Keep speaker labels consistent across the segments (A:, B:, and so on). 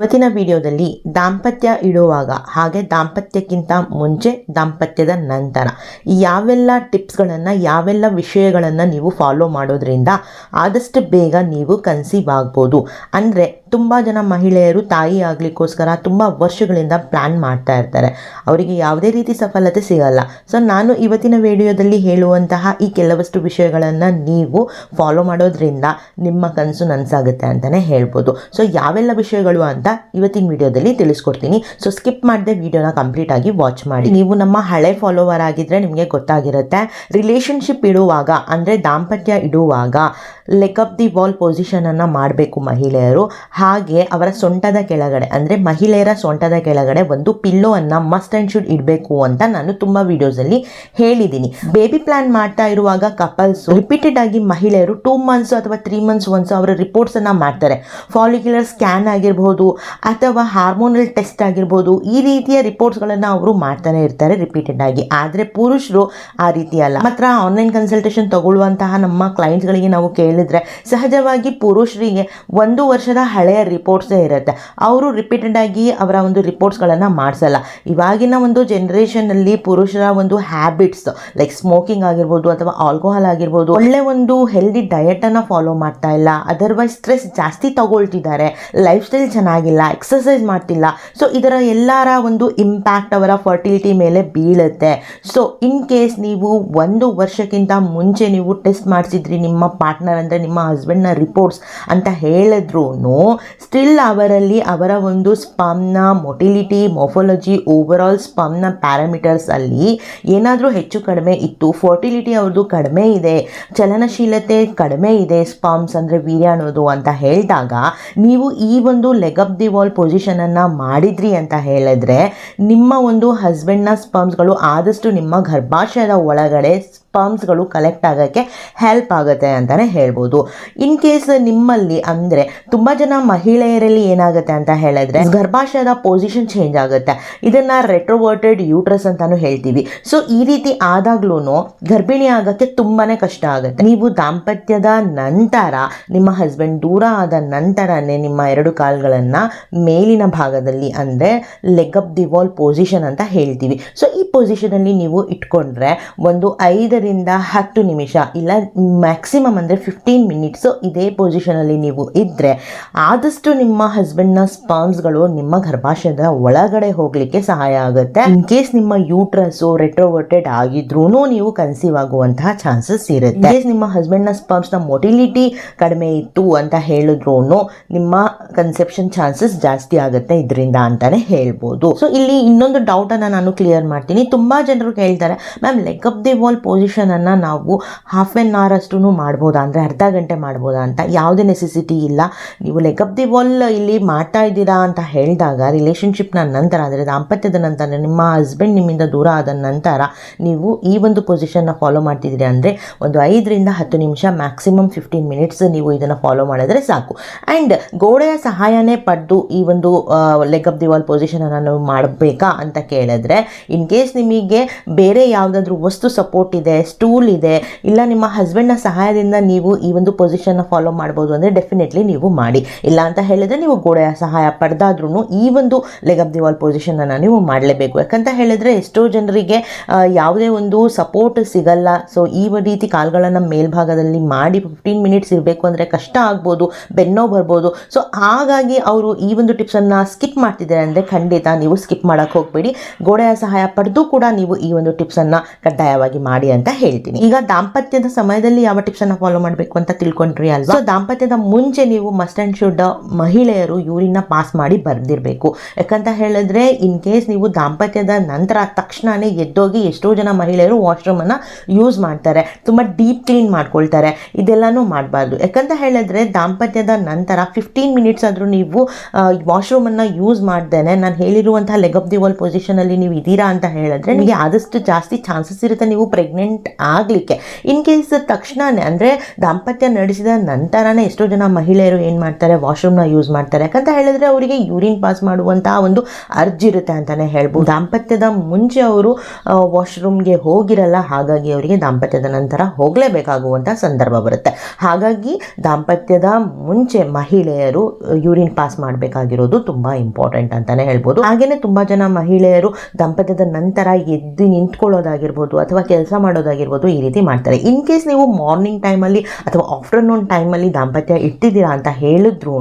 A: ಇವತ್ತಿನ ವಿಡಿಯೋದಲ್ಲಿ ದಾಂಪತ್ಯ ಇಡುವಾಗ ಹಾಗೆ ದಾಂಪತ್ಯಕ್ಕಿಂತ ಮುಂಚೆ ದಾಂಪತ್ಯದ ನಂತರ ಯಾವೆಲ್ಲ ಟಿಪ್ಸ್ಗಳನ್ನು, ಯಾವೆಲ್ಲ ವಿಷಯಗಳನ್ನು ನೀವು ಫಾಲೋ ಮಾಡೋದ್ರಿಂದ ಆದಷ್ಟು ಬೇಗ ನೀವು ಕನ್ಸೀವ್ ಆಗ್ಬೋದು. ಅಂದರೆ ತುಂಬ ಜನ ಮಹಿಳೆಯರು ತಾಯಿ ಆಗಲಿಕ್ಕೋಸ್ಕರ ತುಂಬ ವರ್ಷಗಳಿಂದ ಪ್ಲ್ಯಾನ್ ಮಾಡ್ತಾ ಇರ್ತಾರೆ. ಅವರಿಗೆ ಯಾವುದೇ ರೀತಿ ಸಫಲತೆ ಸಿಗಲ್ಲ. ಸೊ ನಾನು ಇವತ್ತಿನ ವಿಡಿಯೋದಲ್ಲಿ ಹೇಳುವಂತಹ ಈ ಕೆಲವಷ್ಟು ವಿಷಯಗಳನ್ನು ನೀವು ಫಾಲೋ ಮಾಡೋದ್ರಿಂದ ನಿಮ್ಮ ಕನಸು ನನಸಾಗುತ್ತೆ ಅಂತಲೇ ಹೇಳ್ಬೋದು. ಸೊ ಯಾವೆಲ್ಲ ವಿಷಯಗಳು ಅಂತ ಇವತ್ತಿನ ವಿಡಿಯೋದಲ್ಲಿ ತಿಳಿಸ್ಕೊಡ್ತೀನಿ. ಸೊ ಸ್ಕಿಪ್ ಮಾಡದೆ ವಿಡಿಯೋನ ಕಂಪ್ಲೀಟ್ ಆಗಿ ವಾಚ್ ಮಾಡಿ. ನೀವು ನಮ್ಮ ಹಳೆ ಫಾಲೋವರ್ ಆಗಿದ್ದರೆ ನಿಮಗೆ ಗೊತ್ತಾಗಿರುತ್ತೆ. ರಿಲೇಷನ್ಶಿಪ್ ಇಡುವಾಗ, ಅಂದರೆ ದಾಂಪತ್ಯ ಇಡುವಾಗ ಲೆಕ್ ಅಪ್ ದಿ ವಾಲ್ ಪೊಸಿಷನನ್ನು ಮಾಡಬೇಕು ಮಹಿಳೆಯರು. ಹಾಗೆ ಅವರ ಸೊಂಟದ ಕೆಳಗಡೆ, ಅಂದರೆ ಮಹಿಳೆಯರ ಸೊಂಟದ ಕೆಳಗಡೆ ಒಂದು ಪಿಲ್ಲೋ ಅನ್ನ ಮಸ್ಟ್ ಆ್ಯಂಡ್ ಶುಡ್ ಇಡಬೇಕು ಅಂತ ನಾನು ತುಂಬ ವಿಡಿಯೋಸಲ್ಲಿ ಹೇಳಿದ್ದೀನಿ ಬೇಬಿ ಪ್ಲಾನ್ ಮಾಡ್ತಾ ಇರುವಾಗ ಕಪಲ್ಸ್ ರಿಪೀಟೆಡ್ ಆಗಿ ಮಹಿಳೆಯರು ಟೂ ಮಂತ್ಸ್ ಅಥವಾ ತ್ರೀ ಮಂತ್ಸ್ ಒನ್ಸ್ ಅವರ ರಿಪೋರ್ಟ್ಸನ್ನು ಮಾಡ್ತಾರೆ. ಫಾಲಿಕ್ಯುಲರ್ ಸ್ಕ್ಯಾನ್ ಆಗಿರ್ಬೋದು ಅಥವಾ ಹಾರ್ಮೋನಲ್ ಟೆಸ್ಟ್ ಆಗಿರ್ಬೋದು ಈ ರೀತಿಯ ರಿಪೋರ್ಟ್ಸ್ಗಳನ್ನು ಅವರು ಮಾಡ್ತಾನೆ ಇರ್ತಾರೆ ರಿಪೀಟೆಡ್ ಆಗಿ. ಆದರೆ ಪುರುಷರು ಆ ರೀತಿ ಅಲ್ಲ. ಮಾತ್ರ ಆನ್ಲೈನ್ ಕನ್ಸಲ್ಟೇಷನ್ ತಗೊಳ್ಳುವಂತಹ ನಮ್ಮ ಕ್ಲೈಂಟ್ಸ್ಗಳಿಗೆ ನಾವು ಕೇಳಿದ್ರೆ ಸಹಜವಾಗಿ ಪುರುಷರಿಗೆ ಒಂದು ವರ್ಷದ ಹಳೆಯ ರಿಪೋರ್ಟ್ಸೇ ಇರುತ್ತೆ. ಅವರು ರಿಪೀಟೆಡ್ ಆಗಿ ಅವರ ಒಂದು ರಿಪೋರ್ಟ್ಸ್ಗಳನ್ನು ಮಾಡಿಸಲ್ಲ. ಇವಾಗಿನ ಒಂದು ಜನ್ರೇಷನಲ್ಲಿ ಪುರುಷರ ಒಂದು ಹ್ಯಾಬಿಟ್ಸ್ ಲೈಕ್ ಸ್ಮೋಕಿಂಗ್ ಆಗಿರ್ಬೋದು ಅಥವಾ ಆಲ್ಕೋಹಾಲ್ ಆಗಿರ್ಬೋದು, ಒಳ್ಳೆ ಒಂದು ಹೆಲ್ದಿ ಡಯಟನ್ನು ಫಾಲೋ ಮಾಡ್ತಾ ಇಲ್ಲ. ಅದರ್ವೈಸ್ ಸ್ಟ್ರೆಸ್ ಜಾಸ್ತಿ ತಗೊಳ್ತಿದ್ದಾರೆ. ಲೈಫ್ ಸ್ಟೈಲ್ ಚೆನ್ನಾಗಿಲ್ಲ ಎಕ್ಸಸೈಸ್ ಮಾಡ್ತಿಲ್ಲ. ಸೊ ಇದರ ಎಲ್ಲರ ಒಂದು ಇಂಪ್ಯಾಕ್ಟ್ ಅವರ ಫರ್ಟಿಲಿಟಿ ಮೇಲೆ ಬೀಳುತ್ತೆ. ಸೊ ಇನ್ ಕೇಸ್ ನೀವು ಒಂದು ವರ್ಷಕ್ಕಿಂತ ಮುಂಚೆ ನೀವು ಟೆಸ್ಟ್ ಮಾಡಿಸಿದ್ರಿ, ನಿಮ್ಮ ಪಾರ್ಟ್ನರ್ ಅಂದರೆ ನಿಮ್ಮ ಹಸ್ಬೆಂಡ್ನ ರಿಪೋರ್ಟ್ಸ್ ಅಂತ ಹೇಳಿದ್ರು ಸ್ಟಿಲ್ ಅವರಲ್ಲಿ ಅವರ ಒಂದು ಸ್ಪಮ್ನ ಮೊಟಿಲಿಟಿ ಮೊಫಾಲಜಿ ಓವರಾಲ್ ಸ್ಪಮ್ನ ಪ್ಯಾರಾಮೀಟರ್ಸ್ ಅಲ್ಲಿ ಏನಾದರೂ ಹೆಚ್ಚು ಕಡಿಮೆ ಇತ್ತು. ಫರ್ಟಿಲಿಟಿ ಅವ್ರದ್ದು ಕಡಿಮೆ ಇದೆ. ಚಲನಶೀಲತೆ ಕಡಿಮೆ ಇದೆ ಸ್ಪಮ್ಸ್ ಅಂದರೆ ವೀರ್ಯ ಅನ್ನೋದು ಅಂತ ಹೇಳಿದಾಗ ನೀವು ಈ ಒಂದು ಲೆಗ್ ಅಪ್ ದಿ ವಾಲ್ ಪೊಸಿಷನನ್ನು ಮಾಡಿದ್ರಿ ಅಂತ ಹೇಳಿದ್ರೆ ನಿಮ್ಮ ಒಂದು ಹಸ್ಬೆಂಡ್ನ ಸ್ಪಮ್ಸ್ಗಳು ಆದಷ್ಟು ನಿಮ್ಮ ಗರ್ಭಾಶಯದ ಒಳಗಡೆ ಸ್ಪಮ್ಸ್ಗಳು ಕಲೆಕ್ಟ್ ಆಗೋಕ್ಕೆ ಹೆಲ್ಪ್ ಆಗುತ್ತೆ ಅಂತಲೇ ಹೇಳ್ಬೋದು. ಇನ್ ಕೇಸ್ ನಿಮ್ಮಲ್ಲಿ ಅಂದರೆ ತುಂಬ ಜನ ಮಹಿಳೆಯರಲ್ಲಿ ಏನಾಗುತ್ತೆ ಅಂತ ಹೇಳಿದ್ರೆ ಗರ್ಭಾಶಯದ ಪೊಸಿಷನ್ ಚೇಂಜ್ ಆಗುತ್ತೆ. ಇದನ್ನು ರೆಟ್ರೋವರ್ಟೆಡ್ ಯೂಟ್ರಸ್ ಅಂತಾನು ಹೇಳ್ತೀವಿ. ಸೊ ಈ ರೀತಿ ಆದಾಗ್ಲೂ ಗರ್ಭಿಣಿ ಆಗೋಕ್ಕೆ ತುಂಬಾ ಕಷ್ಟ ಆಗುತ್ತೆ. ನೀವು ದಾಂಪತ್ಯದ ನಂತರ, ನಿಮ್ಮ ಹಸ್ಬೆಂಡ್ ದೂರ ಆದ ನಂತರನೇ ನಿಮ್ಮ ಎರಡು ಕಾಲುಗಳನ್ನು ಮೇಲಿನ ಭಾಗದಲ್ಲಿ ಅಂದರೆ leg up the wall position ಅಂತ ಹೇಳ್ತೀವಿ. ಸೊ ಈ ಪೊಸಿಷನಲ್ಲಿ ನೀವು ಇಟ್ಕೊಂಡ್ರೆ ಒಂದು ಐದರಿಂದ ಹತ್ತು ನಿಮಿಷ ಇಲ್ಲ ಮ್ಯಾಕ್ಸಿಮಮ್ ಅಂದರೆ ಫಿಫ್ಟೀನ್ ಮಿನಿಟ್ಸು ಇದೇ ಪೊಸಿಷನಲ್ಲಿ ನೀವು ಇದ್ದರೆ ಆದಷ್ಟು ನಿಮ್ಮ ಹಸ್ಬೆಂಡ್ನ ಸ್ಪರ್ಮ್ಸ್ಗಳು ನಿಮ್ಮ ಗರ್ಭಾಶಯದ ಒಳಗಡೆ ಹೋಗಲಿಕ್ಕೆ ಸಹಾಯ ಆಗುತ್ತೆ. ಇನ್ ಕೇಸ್ ನಿಮ್ಮ ಯೂಟ್ರಸ್ಸು ರೆಟ್ರೋವರ್ಟೆಡ್ ಆಗಿದ್ರೂ ನೀವು ಕನ್ಸೀವ್ ಆಗುವಂತಹ ಚಾನ್ಸಸ್ ಇರುತ್ತೆ. ಕೇಸ್ ನಿಮ್ಮ ಹಸ್ಬೆಂಡ್ನ ಸ್ಪರ್ಮ್ಸ್ನ ಮೊಟಿಲಿಟಿ ಕಡಿಮೆ ಇತ್ತು ಅಂತ ಹೇಳಿದ್ರು ನಿಮ್ಮ ಕನ್ಸೆಪ್ಷನ್ ಚಾನ್ಸಸ್ ಜಾಸ್ತಿ ಆಗುತ್ತೆ ಇದರಿಂದ ಅಂತಾನೆ ಹೇಳ್ಬೋದು. ಸೊ ಇಲ್ಲಿ ಇನ್ನೊಂದು ಡೌಟ್ ಅನ್ನ ನಾನು ಕ್ಲಿಯರ್ ಮಾಡ್ತೀನಿ. ತುಂಬಾ ಜನರು ಕೇಳ್ತಾರೆ ma'am leg up the wall position ಅನ್ನ ನಾವು ಹಾಫ್ ಎನ್ ಅವರ್ ಅಷ್ಟು ಮಾಡ್ಬೋದಾ? ಅಂದರೆ ಅರ್ಧ ಗಂಟೆ ಮಾಡ್ಬೋದಾ ಅಂತ? ಯಾವುದೇ ನೆಸೆಸಿಟಿ ಇಲ್ಲ. ನೀವು ಲೆಗ್ ಅಪ್ ದಿ ವಾಲ್ ಇಲ್ಲಿ ಮಾಡ್ತಾ ಇದ್ದೀರಾ ಅಂತ ಹೇಳಿದಾಗ ರಿಲೇಷನ್ಶಿಪ್ನ ನಂತರ, ಅಂದರೆ ದಾಂಪತ್ಯದ ನಂತರ, ನಿಮ್ಮ ಹಸ್ಬೆಂಡ್ ನಿಮ್ಮಿಂದ ದೂರ ಆದ ನಂತರ ನೀವು ಈ ಒಂದು ಪೊಸಿಷನ್ನ ಫಾಲೋ ಮಾಡ್ತಿದ್ದೀರಿ ಅಂದರೆ ಒಂದು ಐದರಿಂದ ಹತ್ತು ನಿಮಿಷ ಮ್ಯಾಕ್ಸಿಮಮ್ ಫಿಫ್ಟೀನ್ ಮಿನಿಟ್ಸ್ ನೀವು ಇದನ್ನು ಫಾಲೋ ಮಾಡಿದ್ರೆ ಸಾಕು. ಆ್ಯಂಡ್ ಗೋಡೆಯ ಸಹಾಯನೇ ಪಡೆದು ಈ ಒಂದು ಲೆಗ್ ಅಪ್ ದಿ ವಾಲ್ ಪೊಸಿಷನನ್ನು ನಾವು ಮಾಡಬೇಕಾ ಅಂತ ಕೇಳಿದ್ರೆ ಇನ್ ಕೇಸ್ ನಿಮಗೆ ಬೇರೆ ಯಾವುದಾದ್ರೂ ವಸ್ತು ಸಪೋರ್ಟ್ ಇದೆ ಸ್ಟೂಲ್ ಇದೆ, ಇಲ್ಲ ನಿಮ್ಮ ಹಸ್ಬೆಂಡ್ನ ಸಹಾಯದಿಂದ ನೀವು ಈ ಒಂದು ಪೊಸಿಷನ್ನ ಫಾಲೋ ಮಾಡ್ಬೋದು ಅಂದರೆ ಡೆಫಿನೆಟ್ಲಿ ನೀವು ಮಾಡಿ. ಇಲ್ಲ ಅಂತ ಹೇಳಿದ್ರೆ ನೀವು ಗೋಡೆಯ ಸಹಾಯ ಪಡೆದಾದ್ರೂ ಈ ಒಂದು ಲೆಗ್ ಅಪ್ ದಿ ವಾಲ್ ಪೊಸಿಷನನ್ನು ನೀವು ಮಾಡಲೇಬೇಕು. ಯಾಕಂತ ಹೇಳಿದ್ರೆ ಎಷ್ಟೋ ಜನರಿಗೆ ಯಾವುದೇ ಒಂದು ಸಪೋರ್ಟ್ ಸಿಗಲ್ಲ. ಸೊ ಈ ರೀತಿ ಕಾಲುಗಳನ್ನು ಮೇಲ್ಭಾಗದಲ್ಲಿ ಮಾಡಿ ಫಿಫ್ಟೀನ್ ಮಿನಿಟ್ಸ್ ಇರಬೇಕು ಅಂದರೆ ಕಷ್ಟ ಆಗ್ಬೋದು ಬೆನ್ನೋ ಬರ್ಬೋದು. ಸೊ ಹಾಗಾಗಿ ಅವರು ಈ ಒಂದು ಟಿಪ್ಸನ್ನು ಸ್ಕಿಪ್ ಮಾಡ್ತಿದ್ದಾರೆ ಅಂದರೆ ಖಂಡಿತ ನೀವು ಸ್ಕಿಪ್ ಮಾಡೋಕ್ಕೆ ಹೋಗಬೇಡಿ. ಗೋಡೆಯ ಸಹಾಯ ಪಡೆದು ಕೂಡ ನೀವು ಈ ಒಂದು ಟಿಪ್ಸನ್ನು ಕಡ್ಡಾಯವಾಗಿ ಮಾಡಿ ಅಂತ ಹೇಳ್ತೀನಿ. ಈಗ ದಾಂಪತ್ಯದ ಸಮಯದಲ್ಲಿ ಯಾವ ಟಿಪ್ಸ್ ಅನ್ನ ಫಾಲೋ ಮಾಡಬೇಕು ಅಂತ ತಿಳ್ಕೊಂಡ್ರಿ ಅಲ್ವಾ? ದಾಂಪತ್ಯದ ಮುಂಚೆ ನೀವು ಮಸ್ಟ್ ಅಂಡ್ ಶುಡ್ ಮಹಿಳೆಯರು ಯೂರಿನ ಪಾಸ್ ಮಾಡಿ ಬರ್ದಿರಬೇಕು. ಯಾಕಂತ ಹೇಳಿದ್ರೆ ಇನ್ ಕೇಸ್ ನೀವು ದಾಂಪತ್ಯದ ನಂತರ ತಕ್ಷಣನೇ ಎದ್ದೋಗಿ ಎಷ್ಟೋ ಜನ ಮಹಿಳೆಯರು ವಾಶ್ರೂಮ್ ಅನ್ನ ಯೂಸ್ ಮಾಡ್ತಾರೆ. ತುಂಬಾ ಡೀಪ್ ಕ್ಲೀನ್ ಮಾಡ್ಕೊಳ್ತಾರೆ. ಇದೆಲ್ಲಾನು ಮಾಡಬಾರ್ದು. ಯಾಕಂತ ಹೇಳಿದ್ರೆ, ದಾಂಪತ್ಯದ ನಂತರ ಫಿಫ್ಟೀನ್ ಮಿನಿಟ್ಸ್ ಆದರೂ ನೀವು ವಾಶ್ರೂಮ್ ಅನ್ನ ಯೂಸ್ ಮಾಡ್ದೇನೆ. ನಾನು ಹೇಳಿರುವಂತಹ ಲೆಗ್ ಆಫ್ ದಿ ವಾಲ್ ಪೊಸಿಷನಲ್ಲಿ ನೀವು ಇದ್ದೀರಾ ಅಂತ ಹೇಳಿದ್ರೆ, ನಿಮಗೆ ಆದಷ್ಟು ಜಾಸ್ತಿ ಚಾನ್ಸಸ್ ಇರುತ್ತೆ ನೀವು ಪ್ರೆಗ್ನೆಂಟ್ ಪ್ರೆಗ್ನೆಂಟ್ ಆಗಲಿಕ್ಕೆ. ಇನ್ ಕೇಸ್ ತಕ್ಷಣನೇ, ಅಂದರೆ ದಾಂಪತ್ಯ ನಡೆಸಿದ ನಂತರನೇ ಎಷ್ಟೋ ಜನ ಮಹಿಳೆಯರು ಏನು ಮಾಡ್ತಾರೆ ವಾಶ್ರೂಮ್ನ ಯೂಸ್ ಮಾಡ್ತಾರೆ. ಯಾಕಂತ ಹೇಳಿದ್ರೆ ಅವರಿಗೆ ಯೂರಿನ್ ಪಾಸ್ ಮಾಡುವಂತಹ ಒಂದು ಅರ್ಜಿ ಇರುತ್ತೆ ಅಂತಲೇ ಹೇಳ್ಬೋದು. ದಾಂಪತ್ಯದ ಮುಂಚೆ ಅವರು ವಾಶ್ರೂಮ್ಗೆ ಹೋಗಿರಲ್ಲ, ಹಾಗಾಗಿ ಅವರಿಗೆ ದಾಂಪತ್ಯದ ನಂತರ ಹೋಗಲೇಬೇಕಾಗುವಂಥ ಸಂದರ್ಭ ಬರುತ್ತೆ. ಹಾಗಾಗಿ ದಾಂಪತ್ಯದ ಮುಂಚೆ ಮಹಿಳೆಯರು ಯೂರಿನ್ ಪಾಸ್ ಮಾಡಬೇಕಾಗಿರೋದು ತುಂಬ ಇಂಪಾರ್ಟೆಂಟ್ ಅಂತಲೇ ಹೇಳ್ಬೋದು. ಹಾಗೆಯೇ ತುಂಬ ಜನ ಮಹಿಳೆಯರು ದಾಂಪತ್ಯದ ನಂತರ ಎದ್ದು ನಿಂತ್ಕೊಳ್ಳೋದಾಗಿರ್ಬೋದು ಅಥವಾ ಕೆಲಸ ಮಾಡೋದಾಗಿರ್ಬೋದು ಈ ರೀತಿ ಮಾಡ್ತಾರೆ. ಇನ್ ಕೇಸ್ ನೀವು ಮಾರ್ನಿಂಗ್ ಟೈಮಲ್ಲಿ ಅಥವಾ ಆಫ್ಟರ್ನೂನ್ ಟೈಮಲ್ಲಿ ದಾಂಪತ್ಯ ಇಟ್ಟಿದ್ದೀರಾ ಅಂತ ಹೇಳಿದ್ರೂ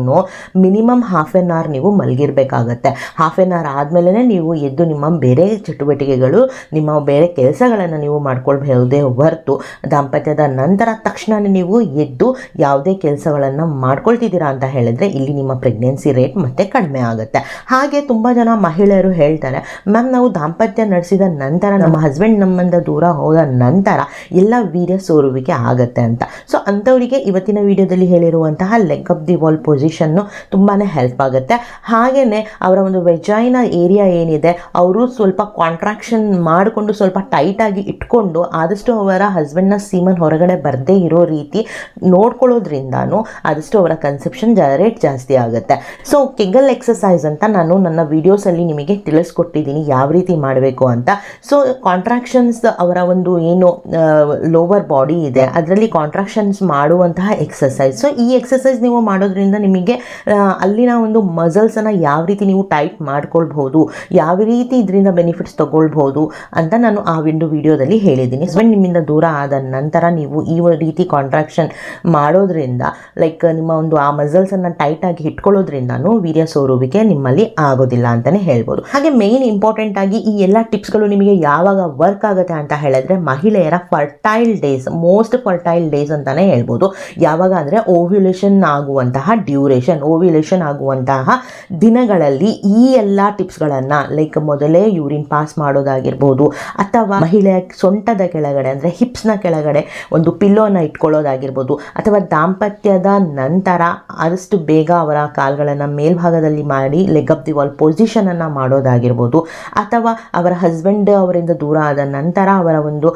A: ಮಿನಿಮಮ್ ಹಾಫ್ ಆನ್ ಅವರ್ ನೀವು ಮಲಗಿರಬೇಕಾಗತ್ತೆ. ಹಾಫ್ ಆನ್ ಅವರ್ ಆದಮೇಲೆ ನೀವು ಎದ್ದು ನಿಮ್ಮ ಬೇರೆ ಚಟುವಟಿಕೆಗಳು, ನಿಮ್ಮ ಬೇರೆ ಕೆಲಸಗಳನ್ನು ನೀವು ಮಾಡ್ಕೊಳ್ಬಹುದೇ ಹೊರತು ದಾಂಪತ್ಯದ ನಂತರ ತಕ್ಷಣವೇ ನೀವು ಎದ್ದು ಯಾವುದೇ ಕೆಲಸಗಳನ್ನು ಮಾಡ್ಕೊಳ್ತಿದ್ದೀರಾ ಅಂತ ಹೇಳಿದ್ರೆ ಇಲ್ಲಿ ನಿಮ್ಮ ಪ್ರೆಗ್ನೆನ್ಸಿ ರೇಟ್ ಮತ್ತೆ ಕಡಿಮೆ ಆಗುತ್ತೆ. ಹಾಗೆ ತುಂಬ ಜನ ಮಹಿಳೆಯರು ಹೇಳ್ತಾರೆ ಮ್ಯಾಮ್ ನಾವು ದಾಂಪತ್ಯ ನಡೆಸಿದ ನಂತರ ನಮ್ಮ ಹಸ್ಬೆಂಡ್ ನಮ್ಮಿಂದ ದೂರ ಹೋದ ನಂತರ ಎಲ್ಲ ವೀರ್ಯ ಸೋರುವಿಕೆ ಆಗುತ್ತೆ ಅಂತ. ಸೊ ಅಂಥವರಿಗೆ ಇವತ್ತಿನ ವಿಡಿಯೋದಲ್ಲಿ ಹೇಳಿರುವಂತಹ ಲೆಗ್ ಅಪ್ ದಿ ವಾಲ್ ಪೊಸಿಷನ್ನು ತುಂಬಾ ಹೆಲ್ಪ್ ಆಗುತ್ತೆ. ಹಾಗೆಯೇ ಅವರ ಒಂದು ವೆಜೈನ ಏರಿಯಾ ಏನಿದೆ, ಅವರು ಸ್ವಲ್ಪ ಕಾಂಟ್ರಾಕ್ಷನ್ ಮಾಡಿಕೊಂಡು ಸ್ವಲ್ಪ ಟೈಟಾಗಿ ಇಟ್ಕೊಂಡು ಆದಷ್ಟು ಅವರ ಹಸ್ಬೆಂಡ್ನ ಸೀಮನ್ ಹೊರಗಡೆ ಬರದೇ ಇರೋ ರೀತಿ ನೋಡ್ಕೊಳ್ಳೋದ್ರಿಂದನೂ ಆದಷ್ಟು ಅವರ ಕನ್ಸೆಪ್ಷನ್ ಜನರೇಟ್ ಜಾಸ್ತಿ ಆಗುತ್ತೆ. ಸೊ ಕೆಗಲ್ ಎಕ್ಸಸೈಸ್ ಅಂತ ನಾನು ನನ್ನ ವಿಡಿಯೋಸಲ್ಲಿ ನಿಮಗೆ ತಿಳಿಸ್ಕೊಟ್ಟಿದ್ದೀನಿ, ಯಾವ ರೀತಿ ಮಾಡಬೇಕು ಅಂತ. ಸೊ ಕಾಂಟ್ರಾಕ್ಷನ್ಸ್ ಅವರ ಒಂದು ಏನು ಲೋವರ್ ಬಾಡಿ ಇದೆ. ಅದರಲ್ಲಿ ಕಾಂಟ್ರಾಕ್ಷನ್ಸ್ ಮಾಡುವಂತಹ ಎಕ್ಸಸೈಸ್ ಸೊ ಈ ಎಕ್ಸಸೈಸ್ ನೀವು ಮಾಡೋದ್ರಿಂದ ನಿಮಗೆ ಅಲ್ಲಿನ ಒಂದು ಮಸಲ್ಸನ್ನು ಯಾವ ರೀತಿ ನೀವು ಟೈಟ್ ಮಾಡ್ಕೊಳ್ಬಹುದು ಯಾವ ರೀತಿ ಇದರಿಂದ ಬೆನಿಫಿಟ್ಸ್ ತೊಗೊಳ್ಬಹುದು ಅಂತ ನಾನು ಆ ಒಂದು ವಿಡಿಯೋದಲ್ಲಿ ಹೇಳಿದ್ದೀನಿ. ಸೊ ನಿಮ್ಮಿಂದ ದೂರ ಆದ ನಂತರ ನೀವು ಈ ರೀತಿ ಕಾಂಟ್ರಾಕ್ಷನ್ ಮಾಡೋದ್ರಿಂದ ಲೈಕ್ ನಿಮ್ಮ ಒಂದು ಆ ಮಸಲ್ಸನ್ನು ಟೈಟಾಗಿ ಇಟ್ಕೊಳ್ಳೋದ್ರಿಂದನೂ ವೀರ್ಯ ಸೋರುವಿಕೆ ನಿಮ್ಮಲ್ಲಿ ಆಗೋದಿಲ್ಲ ಅಂತಲೇ ಹೇಳ್ಬೋದು. ಹಾಗೆ ಮೇನ್ ಇಂಪಾರ್ಟೆಂಟ್ ಆಗಿ ಈ ಎಲ್ಲ ಟಿಪ್ಸ್ಗಳು ನಿಮಗೆ ಯಾವಾಗ ವರ್ಕ್ ಆಗುತ್ತೆ ಅಂತ ಹೇಳಿದ್ರೆ ಮಹಿಳೆಯರ fertile days most fertile days ಅಂತಲೇ ಹೇಳ್ಬೋದು. ಯಾವಾಗ ಅಂದರೆ ಓವ್ಯುಲೇಷನ್ ಆಗುವಂತಹ ಡ್ಯೂರೇಷನ್ ಓವ್ಯುಲೇಷನ್ ಆಗುವಂತಹ ದಿನಗಳಲ್ಲಿ ಈ ಎಲ್ಲ ಟಿಪ್ಸ್ಗಳನ್ನು ಲೈಕ್ ಮೊದಲೇ ಯೂರಿನ್ ಪಾಸ್ ಮಾಡೋದಾಗಿರ್ಬೋದು, ಅಥವಾ ಮಹಿಳೆಯ ಸೊಂಟದ ಕೆಳಗಡೆ, ಅಂದರೆ ಹಿಪ್ಸ್ನ ಕೆಳಗಡೆ ಒಂದು ಪಿಲ್ಲೋನ ಇಟ್ಕೊಳ್ಳೋದಾಗಿರ್ಬೋದು, ಅಥವಾ ದಾಂಪತ್ಯದ ನಂತರ ಆದಷ್ಟು ಬೇಗ ಅವರ ಕಾಲ್ಗಳನ್ನು ಮೇಲ್ಭಾಗದಲ್ಲಿ ಮಾಡಿ ಲೆಗ್ ಅಪ್ ದಿ ವಾಲ್ ಪೊಸಿಷನನ್ನು ಮಾಡೋದಾಗಿರ್ಬೋದು, ಅಥವಾ ಅವರ ಹಸ್ಬೆಂಡ್ ಅವರಿಂದ ದೂರ ಆದ ನಂತರ ಅವರ ಒಂದು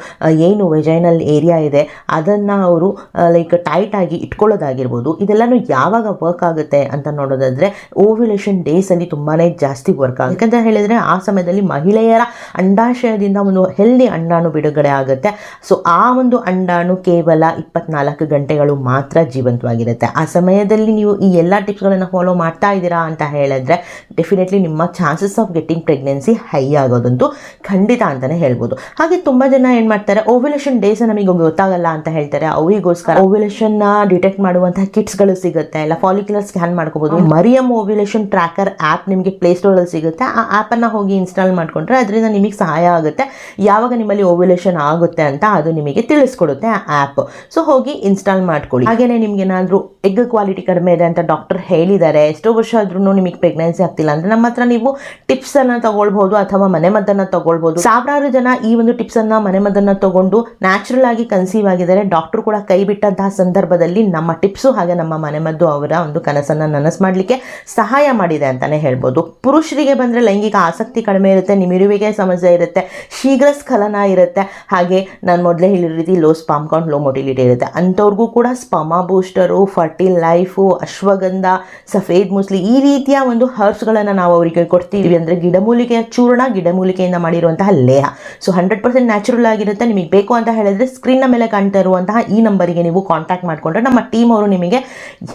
A: ಏನು ವೆಜೈನಲ್ ಏರಿಯಾ ಇದೆ, ಅದನ್ನು ಅವರು ಲೈಕ್ ಟೈಟಾಗಿ ಇಟ್ಕೊಳ್ಳೋದಾಗಿರ್ಬೋದು, ಇದೆಲ್ಲನೂ ಯಾವಾಗ ವರ್ಕ್ ಆಗುತ್ತೆ ಅಂತ ನೋಡೋದಾದರೆ ಓವ್ಯುಲೇಷನ್ ಡೇಸಲ್ಲಿ ತುಂಬಾ ಜಾಸ್ತಿ ವರ್ಕ್ ಆಗುತ್ತೆ. ಯಾಕಂತ ಹೇಳಿದರೆ, ಆ ಸಮಯದಲ್ಲಿ ಮಹಿಳೆಯರ ಅಂಡಾಶಯದಿಂದ ಒಂದು ಹೆಲ್ದಿ ಅಂಡಾಣು ಬಿಡುಗಡೆ ಆಗುತ್ತೆ. ಸೊ ಆ ಒಂದು ಅಂಡಾಣು ಕೇವಲ ಇಪ್ಪತ್ನಾಲ್ಕು ಗಂಟೆಗಳು ಮಾತ್ರ ಜೀವಂತವಾಗಿರುತ್ತೆ. ಆ ಸಮಯದಲ್ಲಿ ನೀವು ಈ ಎಲ್ಲ ಟಿಪ್ಸ್ಗಳನ್ನು ಫಾಲೋ ಮಾಡ್ತಾ ಇದ್ದೀರಾ ಅಂತ ಹೇಳಿದ್ರೆ ಡೆಫಿನೆಟ್ಲಿ ನಿಮ್ಮ chances of getting pregnancy high ಆಗೋದಂತೂ ಖಂಡಿತ ಅಂತಲೇ ಹೇಳ್ಬೋದು. ಹಾಗೆ ತುಂಬ ಜನ ಏನು ಮಾಡ್ತಾರೆ ಓವ್ಯುಲೇಷನ್ ಡೇಸ್ ನಮಗೆ ಗೊತ್ತಾಗಲ್ಲ ಅಂತ ಹೇಳ್ತಾರೆ. ಅವಿಗೋಸ್ಕರ ಓವ್ಯುಲೇಷನ್ ಡಿಟೆಕ್ಟ್ ಮಾಡುವಂತಹ ಕಿಟ್ಸ್ಗಳು ಸಿಗುತ್ತೆ. ಇಲ್ಲ ಫಾಲಿಕ್ಯುಲರ್ ಸ್ಕ್ಯಾನ್ ಮಾಡ್ಕೋಬಹುದು ಮರಿಯಂ ಓವ್ಯುಲೇಷನ್ ಟ್ರ್ಯಾಕರ್ ಆಪ್ ನಿಮಗೆ ಪ್ಲೇಸ್ಟೋರಲ್ಲಿ ಸಿಗುತ್ತೆ. ಆ ಆಪ್ ಅನ್ನ ಹೋಗಿ ಇನ್ಸ್ಟಾಲ್ ಮಾಡ್ಕೊಂಡ್ರೆ ಅದರಿಂದ ನಿಮಗೆ ಸಹಾಯ ಆಗುತ್ತೆ. ಯಾವಾಗ ನಿಮ್ಮಲ್ಲಿ ಓವ್ಯುಲೇಷನ್ ಆಗುತ್ತೆ ಅಂತ ಅದು ನಿಮಗೆ ತಿಳಿಸ್ಕೊಡುತ್ತೆ ಆ ಆ್ಯಪ್ ಸೊ ಹೋಗಿ ಇನ್ಸ್ಟಾಲ್ ಮಾಡ್ಕೊಳ್ಳಿ. ಹಾಗೇನೇ ನಿಮ್ಗೆ ಏನಾದರೂ ಎಗ್ ಕ್ವಾಲಿಟಿ ಕಡಿಮೆ ಇದೆ ಅಂತ ಡಾಕ್ಟರ್ ಹೇಳಿದ್ದಾರೆ ಎಷ್ಟೋ ವರ್ಷ ಆದ್ರೂ ನಿಮಗೆ ಪ್ರೆಗ್ನೆನ್ಸಿ ಆಗ್ತಿಲ್ಲ ಅಂದ್ರೆ ನಮ್ಮ ಹತ್ರ ನೀವು ಟಿಪ್ಸ್ ಅನ್ನ ತಗೊಳ್ಬಹುದು ಅಥವಾ ಮನೆಮದ್ದನ್ನ ತಗೊಳ್ಬಹುದು ಸಾವಿರಾರು ಜನ ಈ ಒಂದು ಟಿಪ್ಸ್ ಅನ್ನ ಮನೆಮದ್ದನ್ನ ತಗೊಂಡು ನ್ಯಾಚುರಲ್ ಆಗಿ ಕನ್ಸೀವ್ ಆಗಿದ್ದಾರೆ. ಡಾಕ್ಟರ್ ಕೂಡ ಕೈ ಬಿಟ್ಟಂತಹ ಸಂದರ್ಭದಲ್ಲಿ ನಮ್ಮ ಟಿಪ್ಸು ಹಾಗೆ ನಮ್ಮ ಮನೆಮದ್ದು ಅವರ ಒಂದು ಕನಸನ್ನು ನನಸು ಮಾಡಲಿಕ್ಕೆ ಸಹಾಯ ಮಾಡಿದೆ ಅಂತಲೇ ಹೇಳ್ಬೋದು. ಪುರುಷರಿಗೆ ಬಂದರೆ ಲೈಂಗಿಕ ಆಸಕ್ತಿ ಕಡಿಮೆ ಇರುತ್ತೆ ನಿಮಿರುವಿಗೆ ಸಮಸ್ಯೆ ಇರುತ್ತೆ, ಶೀಘ್ರ ಸ್ಖಲನ ಇರುತ್ತೆ. ಹಾಗೆ ನಾನು ಮೊದಲೇ ಹೇಳಿರೋ ರೀತಿ low sperm count low motility ಇರುತ್ತೆ. ಅಂಥವ್ರಿಗೂ ಕೂಡ sperm booster fertile life ashwagandha, safed musli ಈ ರೀತಿಯ ಒಂದು ಹರ್ಬ್ಸ್ಗಳನ್ನು ನಾವು ಅವರಿಗೆ ಕೊಡ್ತೀವಿ ಅಂದರೆ ಗಿಡಮೂಲಿಕೆಯ ಚೂರ್ಣ ಗಿಡಮೂಲಿಕೆಯಿಂದ ಮಾಡಿರುವಂತಹ ಲೇಹ. ಸೊ ಹಂಡ್ರೆಡ್ ಪರ್ಸೆಂಟ್ ನ್ಯಾಚುರಲ್ ಆಗಿರುತ್ತೆ ನಿಮಗೆ ಬೇಕು ಅಂತ ಹೇಳಿದ್ರೆ ಸ್ಕ್ರೀನ್ನ ಮೇಲೆ ಕಾಣ್ತಾ ಇರುವಂತಹ ಈ ನಂಬರಿಗೆ ನೀವು ಕಾಂಟ್ಯಾಕ್ಟ್ ಮಾಡಿಕೊಂಡ್ರೆ ನಮ್ಮ ಟೀಮ್ ಅವರು ನಿಮಗೆ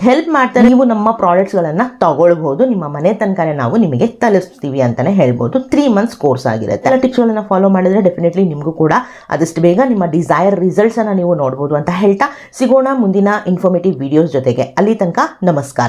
A: ಹೆಲ್ಪ್ ಮಾಡ್ತಾರೆ. ನೀವು ನಮ್ಮ ಪ್ರಾಡಕ್ಟ್ಸ್ಗಳನ್ನು ತಗೊಳ್ಬಹುದು. ನಿಮ್ಮ ಮನೆ ತನಕನೇ ನಾವು ನಿಮಗೆ ತಲುಪಿಸ್ತೀವಿ ಅಂತಲೇ ಹೇಳ್ಬೋದು. ತ್ರೀ ಮಂತ್ಸ್ ಕೋರ್ಸ್ ಆಗಿರುತ್ತೆ. ಎಲ್ಲ ಟಿಪ್ಸ್ಗಳನ್ನು ಫಾಲೋ ಮಾಡಿದ್ರೆ ಡೆಫಿನೆಟ್ಲಿ ನಿಮಗೂ ಕೂಡ ಆದಷ್ಟು ಬೇಗ ನಿಮ್ಮ ಡಿಸೈರ್ ರಿಸಲ್ಟ್ಸನ್ನು ನೀವು ನೋಡ್ಬೋದು ಅಂತ ಹೇಳ್ತಾ ಸಿಗೋಣ ಮುಂದಿನ ಇನ್ಫಾರ್ಮೇಟಿವ್ ವಿಡಿಯೋಸ್ ಜೊತೆಗೆ. ಅಲ್ಲಿ ತನಕ ನಮಸ್ಕಾರ.